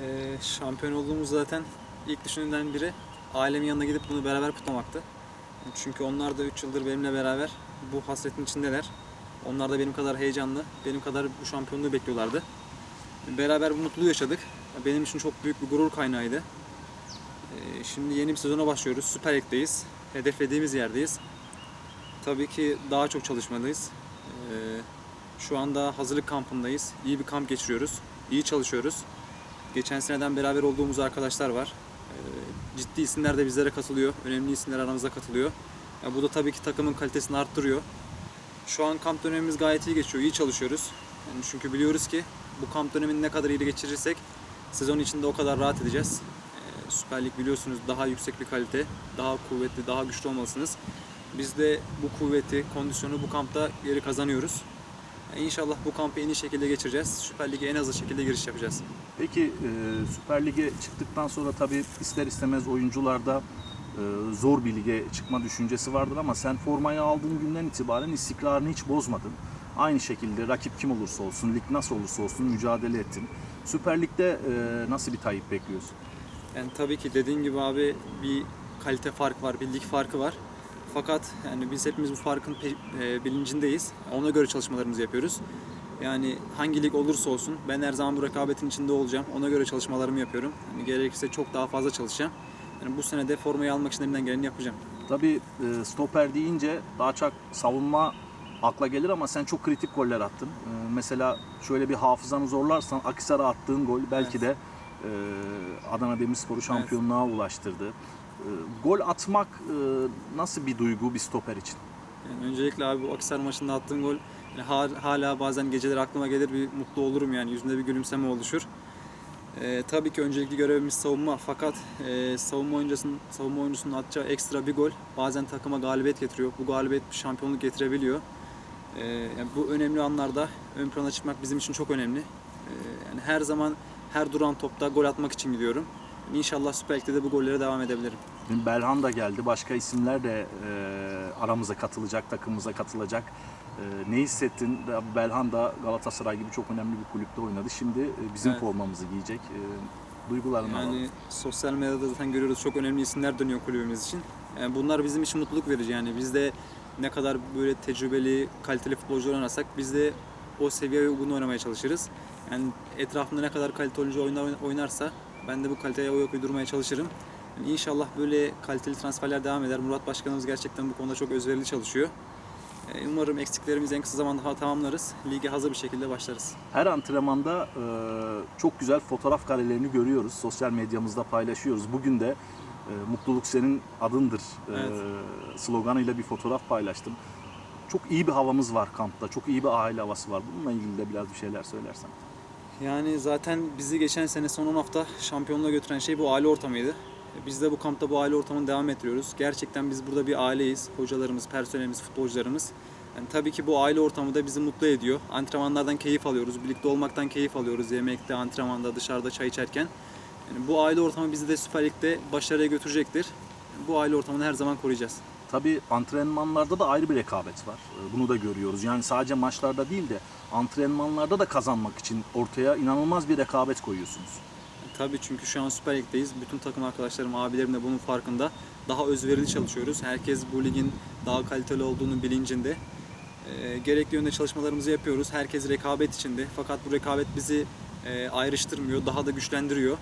Ee, şampiyon olduğumuz zaten ilk düşündüğümden biri ailemin yanına gidip bunu beraber kutlamaktı. Çünkü onlar da 3 yıldır benimle beraber bu hasretin içindeler. Onlar da benim kadar heyecanlı, benim kadar bu şampiyonluğu bekliyorlardı. Beraber bu mutluluğu yaşadık. Benim için çok büyük bir gurur kaynağıydı. Ee, Şimdi yeni bir sezona başlıyoruz. Süper Lig'deyiz. Hedeflediğimiz yerdeyiz. Tabii ki daha çok çalışmalıyız. Ee, Şu anda hazırlık kampındayız. İyi bir kamp geçiriyoruz. İyi çalışıyoruz. Geçen seneden beraber olduğumuz arkadaşlar var. Ee, Ciddi isimler de bizlere katılıyor. Önemli isimler aramıza katılıyor. Ya bu da tabii ki takımın kalitesini arttırıyor. Şu an kamp dönemimiz gayet iyi geçiyor. İyi çalışıyoruz. Yani çünkü biliyoruz ki bu kamp dönemini ne kadar iyi geçirirsek sezon içinde o kadar rahat edeceğiz. Ee, Süper Lig biliyorsunuz daha yüksek bir kalite, daha kuvvetli, daha güçlü olmalısınız. Biz de bu kuvveti, kondisyonu bu kampta geri kazanıyoruz. İnşallah bu kampı en iyi şekilde geçireceğiz. Süper Lig'e en hızlı şekilde giriş yapacağız. Peki e, Süper Lig'e çıktıktan sonra tabii ister istemez oyuncularda e, zor bir lige çıkma düşüncesi vardır ama sen formayı aldığın günden itibaren istikrarını hiç bozmadın. Aynı şekilde rakip kim olursa olsun, lig nasıl olursa olsun mücadele ettin. Süper Lig'de e, nasıl bir Tayyip bekliyorsun? Yani tabii ki dediğin gibi abi bir kalite farkı var, bir lig farkı var. Fakat yani biz hepimiz bu farkın e, bilincindeyiz. Ona göre çalışmalarımızı yapıyoruz. Yani hangi lig olursa olsun ben her zaman bu rekabetin içinde olacağım. Ona göre çalışmalarımı yapıyorum. Yani gerekirse çok daha fazla çalışacağım. Yani bu sene de formayı almak için elimden geleni yapacağım. Tabii e, stoper deyince daha çok savunma akla gelir ama sen çok kritik goller attın. E, mesela şöyle bir hafızanı zorlarsan Akisar'a attığın gol belki de e, Adana Demirspor'u şampiyonluğa ulaştırdı. E, gol atmak e, nasıl bir duygu bir stoper için? Yani öncelikle abi bu Akisar maçında attığım gol yani ha- hala bazen geceleri aklıma gelir bir mutlu olurum yani yüzünde bir gülümseme oluşur. Ee, tabii ki öncelikli görevimiz savunma fakat e, savunma oyuncusunun savunma oyuncusunun atacağı ekstra bir gol bazen takıma galibiyet getiriyor. Bu galibiyet bir şampiyonluk getirebiliyor. Ee, yani bu önemli anlarda ön plana çıkmak bizim için çok önemli. Ee, yani her zaman her duran topta gol atmak için gidiyorum. İnşallah Süper Lig'de de bu gollere devam edebilirim. Dün Belhan da geldi. Başka isimler de e, aramıza katılacak, takımımıza katılacak. E, ne hissettin? Belhan da Galatasaray gibi çok önemli bir kulüpte oynadı. Şimdi e, bizim Evet. formamızı giyecek. E, duygularını alalım. Yani sosyal medyada zaten görüyoruz çok önemli isimler dönüyor kulübümüz için. Yani bunlar bizim için mutluluk verici yani biz de ne kadar böyle tecrübeli, kaliteli futbolcular oynasak biz de o seviyeye uygun oynamaya çalışırız. Yani etrafında ne kadar kaliteli oyuncu oyna- oynarsa ben de bu kaliteye ayak uydurmaya çalışırım. Yani inşallah böyle kaliteli transferler devam eder. Murat Başkanımız gerçekten bu konuda çok özverili çalışıyor. Ee, Umarım eksiklerimizi en kısa zamanda tamamlarız. Lige hazır bir şekilde başlarız. Her antrenmanda e, çok güzel fotoğraf karelerini görüyoruz. Sosyal medyamızda paylaşıyoruz. Bugün de e, mutluluk senin adındır e, Evet. sloganıyla bir fotoğraf paylaştım. Çok iyi bir havamız var kampta. Çok iyi bir aile havası var. Bununla ilgili de biraz bir şeyler söylersen. Yani zaten bizi geçen sene son 10 hafta şampiyonluğa götüren şey bu aile ortamıydı. Biz de bu kampta bu aile ortamını devam ettiriyoruz. Gerçekten biz burada bir aileyiz. Hocalarımız, personelimiz, futbolcularımız. Yani tabii ki bu aile ortamı da bizi mutlu ediyor. Antrenmanlardan keyif alıyoruz. Birlikte olmaktan keyif alıyoruz. Yemekte, antrenmanda, dışarıda çay içerken. Yani bu aile ortamı bizi de Süper Lig'de başarıya götürecektir. Yani bu aile ortamını her zaman koruyacağız. Tabii antrenmanlarda da ayrı bir rekabet var. Ee, Bunu da görüyoruz. Yani sadece maçlarda değil de antrenmanlarda da kazanmak için ortaya inanılmaz bir rekabet koyuyorsunuz. Tabii çünkü şu an Süper Lig'deyiz. Bütün takım arkadaşlarım, abilerim de bunun farkında. Daha özverili çalışıyoruz. Herkes bu ligin daha kaliteli olduğunu bilincinde. Ee, gerekli yönde çalışmalarımızı yapıyoruz. Herkes rekabet içinde. Fakat bu rekabet bizi e, ayrıştırmıyor, daha da güçlendiriyor.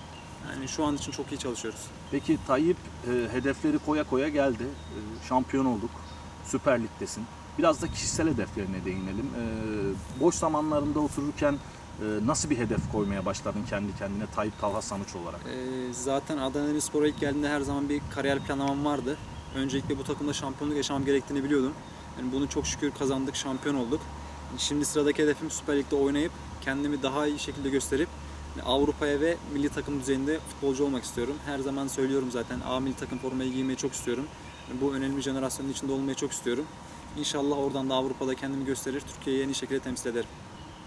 Yani şu an için çok iyi çalışıyoruz. Peki Tayyip e, hedefleri koya koya geldi. E, şampiyon olduk. Süper Lig'desin. Biraz da kişisel hedeflerine değinelim. E, boş zamanlarında otururken e, nasıl bir hedef koymaya başladın kendi kendine Tayyip Talha Sanuç olarak? Ee, zaten Adana Demirspor'a ilk geldiğimde her zaman bir kariyer planlamam vardı. Öncelikle bu takımda şampiyonluk yaşamam gerektiğini biliyordum. Yani bunu çok şükür kazandık, şampiyon olduk. Şimdi sıradaki hedefim Süper Lig'de oynayıp kendimi daha iyi şekilde gösterip Avrupa'ya ve milli takım düzeyinde futbolcu olmak istiyorum. Her zaman söylüyorum zaten A milli takım formayı giymeyi çok istiyorum. Bu önemli jenerasyonun içinde olmayı çok istiyorum. İnşallah oradan da Avrupa'da kendimi gösterir, Türkiye'yi en iyi şekilde temsil ederim.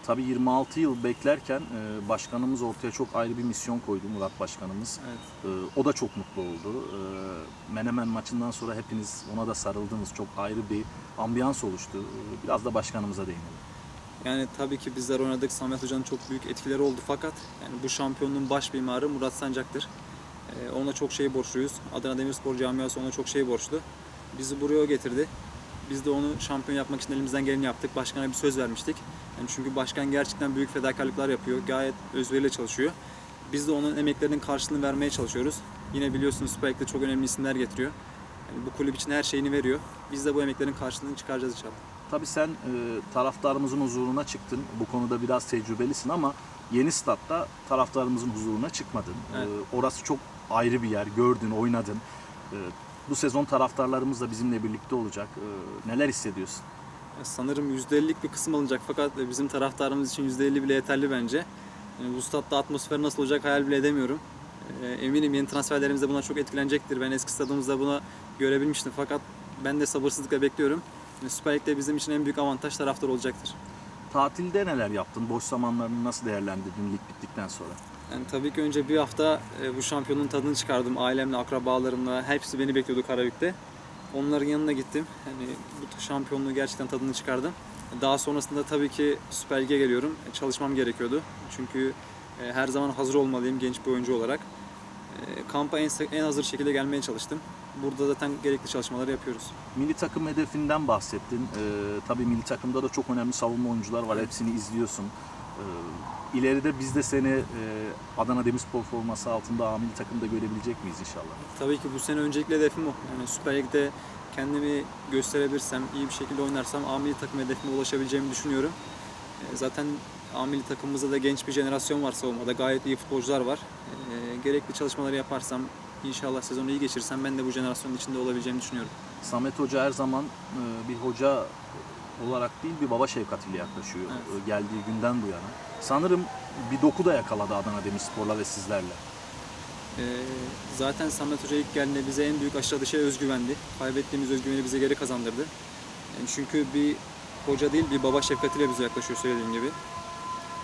Tabii 26 yıl beklerken e, başkanımız ortaya çok ayrı bir misyon koydu Murat Başkanımız. Evet. E, o da çok mutlu oldu. E, Menemen maçından sonra hepiniz ona da sarıldınız. Çok ayrı bir ambiyans oluştu. E, biraz da başkanımıza değinelim. Yani tabii ki bizler oynadık. Samet Hoca'nın çok büyük etkileri oldu fakat yani bu şampiyonluğun baş mimarı Murat Sancak'tır. Ona çok şey borçluyuz. Adana Demirspor camiası ona çok şey borçlu. Bizi buraya getirdi. Biz de onu şampiyon yapmak için elimizden geleni yaptık. Başkana bir söz vermiştik. Yani çünkü başkan gerçekten büyük fedakarlıklar yapıyor. Gayet özveriyle çalışıyor. Biz de onun emeklerinin karşılığını vermeye çalışıyoruz. Yine biliyorsunuz Süper Lig'de çok önemli isimler getiriyor. Yani bu kulüp için her şeyini veriyor. Biz de bu emeklerin karşılığını çıkaracağız inşallah. Tabii sen e, taraftarımızın huzuruna çıktın. Bu konuda biraz tecrübelisin ama yeni statta taraftarımızın huzuruna çıkmadın. Evet. E, orası çok ayrı bir yer. Gördün, oynadın. E, bu sezon taraftarlarımız da bizimle birlikte olacak. E, neler hissediyorsun? Sanırım %50'lik bir kısım alınacak fakat bizim taraftarımız için %50 bile yeterli bence. Yani bu statta atmosfer nasıl olacak hayal bile edemiyorum. Ee, Eminim yeni transferlerimiz de buna çok etkilenecektir. Ben eski stadımızda buna görebilmiştim fakat ben de sabırsızlıkla bekliyorum. Süper Lig'de bizim için en büyük avantaj taraftar olacaktır. Tatilde neler yaptın? Boş zamanlarını nasıl değerlendirdin lig bittikten sonra? Yani tabii ki önce bir hafta e, bu şampiyonun tadını çıkardım. Ailemle, akrabalarımla hepsi beni bekliyordu Karabük'te. Onların yanına gittim. Yani bu şampiyonluğu gerçekten tadını çıkardım. Daha sonrasında tabii ki Süper Lig'e geliyorum. E, Çalışmam gerekiyordu. Çünkü e, her zaman hazır olmalıyım genç bir oyuncu olarak. E, Kampa en, en hazır şekilde gelmeye çalıştım. Burada zaten gerekli çalışmaları yapıyoruz. Milli takım hedefinden bahsettin. Ee, tabii milli takımda da çok önemli savunma oyuncular var. Hepsini izliyorsun. Ee, ileride biz de seni e, Adana Demirspor forması altında A milli takımda görebilecek miyiz inşallah? Tabii ki bu sene öncelikle hedefim o. Yani Süper Lig'de kendimi gösterebilirsem, iyi bir şekilde oynarsam A milli takım hedefime ulaşabileceğimi düşünüyorum. E, Zaten A milli takımımızda da genç bir jenerasyon var savunmada. Gayet iyi futbolcular var. E, Gerekli çalışmaları yaparsam, inşallah sezonu iyi geçirsem ben de bu jenerasyonun içinde olabileceğimi düşünüyorum. Samet Hoca her zaman e, bir hoca olarak değil bir baba şefkatiyle yaklaşıyor Evet. e, geldiği günden bu yana. Sanırım bir doku da yakaladı Adana Demirspor'la ve sizlerle. E, Zaten Samet Hoca ilk geldiğinde bize en büyük aşıladığı şey özgüvendi. Kaybettiğimiz özgüveni bize geri kazandırdı. Yani çünkü bir hoca değil bir baba şefkatiyle bize yaklaşıyor söylediğim gibi.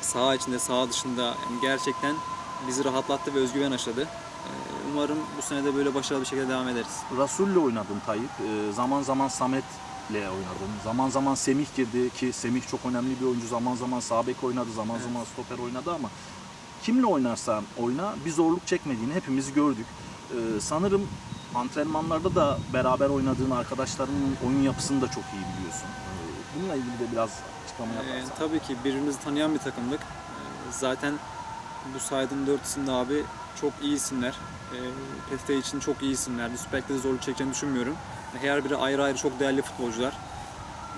Saha içinde, saha dışında yani gerçekten bizi rahatlattı ve özgüven aşıladı. Ee, Umarım bu sene de böyle başarılı bir şekilde devam ederiz. Rasul'le oynadın Tayyip. E, zaman zaman Samet'le oynadın. Zaman zaman Semih girdi ki Semih çok önemli bir oyuncu. Zaman zaman sağ bek oynadı, zaman Evet. zaman stoper oynadı ama kimle oynarsan oyna bir zorluk çekmediğini hepimiz gördük. E, sanırım antrenmanlarda da beraber oynadığın arkadaşlarının oyun yapısını da çok iyi biliyorsun. E, bununla ilgili de biraz açıklama Ee, yaparsan. tabii ki birbirimizi tanıyan bir takımdık. Ee, zaten bu saydığım dört isim de abi çok iyi isimler. Ee, PTT için çok iyi isimlerdi. Süper zorluk çekeceğini düşünmüyorum. Her biri ayrı ayrı çok değerli futbolcular.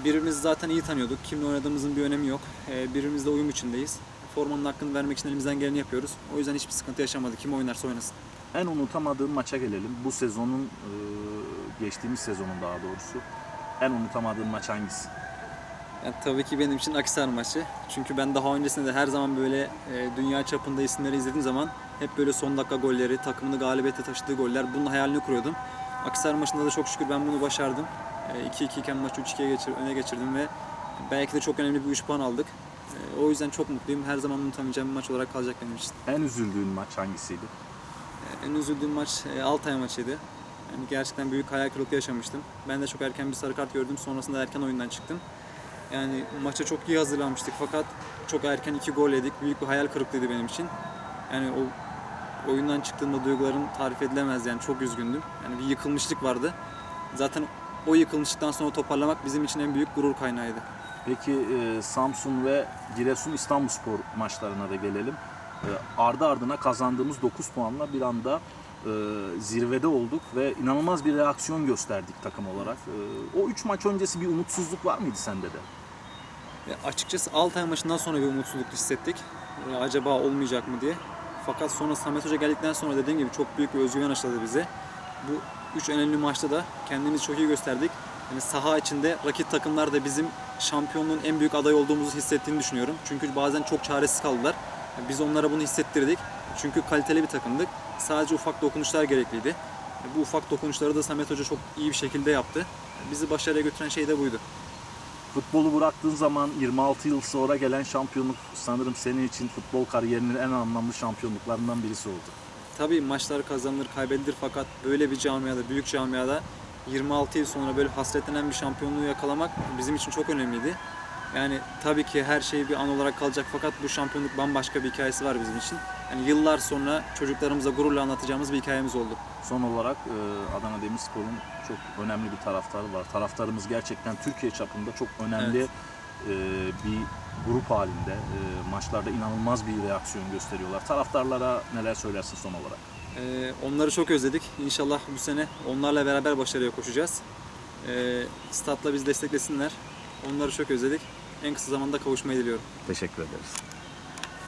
Birbirimizi zaten iyi tanıyorduk. Kimle oynadığımızın bir önemi yok. Ee, birbirimizle uyum içindeyiz. Formanın hakkını vermek için elimizden geleni yapıyoruz. O yüzden hiçbir sıkıntı yaşamadık. Kim oynarsa oynasın. En unutamadığım maça gelelim. Bu sezonun, e, geçtiğimiz sezonun daha doğrusu. En unutamadığın maç hangisi? Yani tabii ki benim için Akisar maçı. Çünkü ben daha öncesinde de her zaman böyle e, dünya çapında isimleri izlediğim zaman hep böyle son dakika golleri, takımını galibiyete taşıdığı goller bunun hayalini kuruyordum. Akisar maçında da çok şükür ben bunu başardım. E, 2-2 iken maçı 3-2'ye geçir, öne geçirdim ve belki de çok önemli bir 3 puan aldık. E, o yüzden çok mutluyum. Her zaman unutamayacağım bir maç olarak kalacak benim için. En üzüldüğün maç hangisiydi? E, en üzüldüğüm maç e, Altay maçıydı. Yani gerçekten büyük hayal kırıklığı yaşamıştım. Ben de çok erken bir sarı kart gördüm. Sonrasında erken oyundan çıktım. Yani maça çok iyi hazırlanmıştık fakat çok erken iki gol yedik. Büyük bir hayal kırıklığıydı benim için. Yani o oyundan çıktığımda duygularım tarif edilemez yani çok üzgündüm. Yani bir yıkılmışlık vardı. Zaten o yıkılmışlıktan sonra toparlamak bizim için en büyük gurur kaynağıydı. Peki e, Samsun ve Giresun İstanbulspor maçlarına da gelelim. E, ardı ardına kazandığımız 9 puanla bir anda e, zirvede olduk ve inanılmaz bir reaksiyon gösterdik takım olarak. E, o 3 maç öncesi bir umutsuzluk var mıydı sende de? Ya açıkçası Altay maçından sonra bir umutsuzluk hissettik. Ee, acaba olmayacak mı diye. Fakat sonra Samet Hoca geldikten sonra dediğim gibi çok büyük bir özgüven aşıladı bize. Bu üç önemli maçta da kendimizi çok iyi gösterdik. Yani saha içinde rakip takımlar da bizim şampiyonluğun en büyük adayı olduğumuzu hissettiğini düşünüyorum. Çünkü bazen çok çaresiz kaldılar. Yani Biz onlara bunu hissettirdik. Çünkü kaliteli bir takımdık. Sadece ufak dokunuşlar gerekliydi. Bu ufak dokunuşları da Samet Hoca çok iyi bir şekilde yaptı. Bizi başarıya götüren şey de buydu. Futbolu bıraktığın zaman 26 yıl sonra gelen şampiyonluk sanırım senin için futbol kariyerinin en anlamlı şampiyonluklarından birisi oldu. Tabii maçlar kazanılır, kaybedilir fakat böyle bir camiada, büyük camiada 26 yıl sonra böyle hasretlenen bir şampiyonluğu yakalamak bizim için çok önemliydi. Yani tabii ki her şey bir an olarak kalacak fakat bu şampiyonluk bambaşka bir hikayesi var bizim için. Yani yıllar sonra çocuklarımıza gururla anlatacağımız bir hikayemiz oldu. Son olarak e, Adana Demirspor'un çok önemli bir taraftarı var. Taraftarımız gerçekten Türkiye çapında çok önemli Evet. e, bir grup halinde. E, maçlarda inanılmaz bir reaksiyon gösteriyorlar. Taraftarlara neler söylersin son olarak? Onları çok özledik. İnşallah bu sene onlarla beraber başarıya koşacağız. Statla bizi desteklesinler. Onları çok özledik. En kısa zamanda kavuşmayı diliyorum. Teşekkür ederiz.